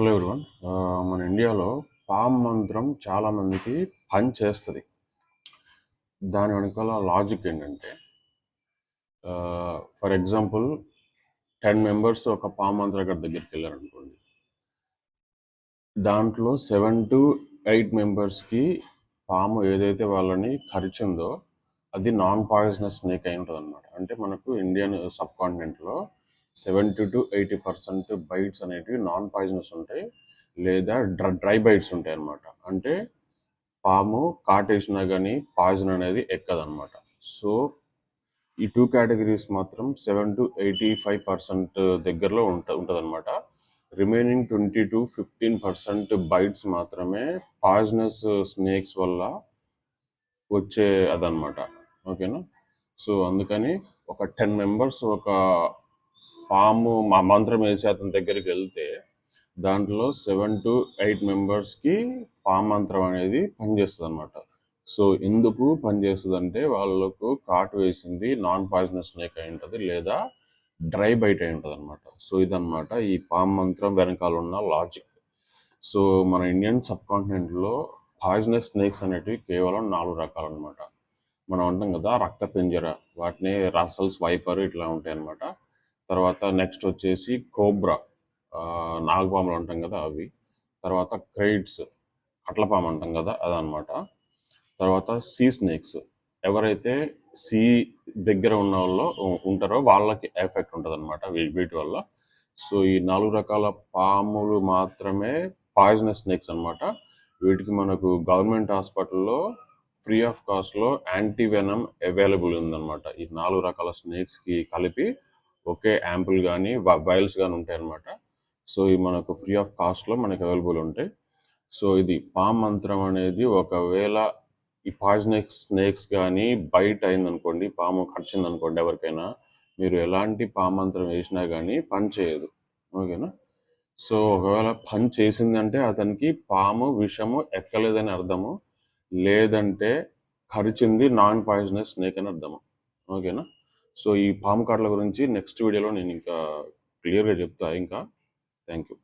Hello everyone మన ఇండియాలో palm మంత్రం చాలా మందికి పని చేస్తుంది. దాని వెనకాల లాజిక్ ఏంటంటే ఫర్ ఎగ్జాంపుల్ టెన్ మెంబర్స్ ఒక పామ్ మంత్రగర్ దగ్గరికి వెళ్ళారు అనుకోండి దాంట్లో సెవెన్ టు ఎయిట్ మెంబర్స్కి పాము ఏదైతే వాళ్ళని కరిచిందో అది నాన్ పాయిజనస్ స్నేక్ అయి ఉంటుంది అనమాట అంటే మనకు Indian sub కాంటినెంట్లో seventy to eighty percent bites అనేటివి నాన్ పాయిజనస్ ఉంటాయి లేదా డ్రై డ్రై బైట్స్ ఉంటాయి అనమాట అంటే పాము కాటేసినా కానీ పాయిజన్ అనేది ఎక్కదనమాట సో ఈ టూ కేటగిరీస్ మాత్రం seven to eighty five percent దగ్గరలో ఉంట ఉంటుందన్నమాట. Remaining twenty to fifteen percent bites మాత్రమే పాయిజనస్ స్నేక్స్ వల్ల వచ్చే అదనమాట ఓకేనా? సో అందుకని ఒక టెన్ మెంబర్స్ ఒక పాము మా మంత్రం వేసి అతని దగ్గరికి వెళ్తే దాంట్లో సెవెన్ టు ఎయిట్ మెంబర్స్కి పాము మంత్రం అనేది పనిచేస్తుంది అనమాట సో ఎందుకు పనిచేస్తుంది అంటే వాళ్ళకు కాటు వేసింది నాన్ పాయిజనస్ స్నేక్ అయి ఉంటుంది లేదా డ్రై బైట్ అయి ఉంటుంది అనమాట సో ఇదనమాట ఈ పాము మంత్రం వెనకాల ఉన్న లాజిక్. సో మన ఇండియన్ సబ్ కాంటినెంట్లో పాయిజనస్ స్నేక్స్ అనేటివి కేవలం నాలుగు రకాలు అనమాట మనం అంటాం కదా రక్త పింజర వాటిని రాసల్స్ వైపర్ ఇట్లా ఉంటాయి అనమాట తర్వాత నెక్స్ట్ వచ్చేసి కోబ్రా నాగపాములు అంటాం కదా అవి. తర్వాత క్రైట్స్ అట్లపాము అంటాం కదా అదనమాట తర్వాత సీ స్నేక్స్ ఎవరైతే సీ దగ్గర ఉన్న వాళ్ళు ఉంటారో వాళ్ళకి ఎఫెక్ట్ ఉంటుంది అనమాట వీటి వల్ల. సో ఈ నాలుగు రకాల పాములు మాత్రమే పాయిజనస్ స్నేక్స్ అనమాట వీటికి మనకు గవర్నమెంట్ హాస్పిటల్లో ఫ్రీ ఆఫ్ కాస్ట్లో యాంటీవెనమ్ అవైలబుల్ ఉందన్నమాట. ఈ నాలుగు రకాల స్నేక్స్కి కలిపి ఒకే యాంపుల్ కానీ వైల్స్ కానీ ఉంటాయి అనమాట సో ఇవి మనకు ఫ్రీ ఆఫ్ కాస్ట్లో మనకు అవైలబుల్ ఉంటాయి. సో ఇది పామ్ మంత్రం అనేది ఒకవేళ ఈ పాయిజనస్ స్నేక్స్ కానీ బయట అయిందనుకోండి పాము ఖర్చింది అనుకోండి ఎవరికైనా మీరు ఎలాంటి పాము మంత్రం వేసినా కానీ పని చేయదు. ఓకేనా? సో ఒకవేళ పని చేసిందంటే అతనికి పాము విషము ఎక్కలేదని అర్థము. లేదంటే ఖర్చింది నాన్ పాయిజనస్ స్నేక్ అని అర్థము. ఓకేనా? సో ఈ పాము కార్డుల గురించి నెక్స్ట్ వీడియోలో నేను ఇంకా క్లియర్గా చెప్తా. ఇంకా థ్యాంక్ యూ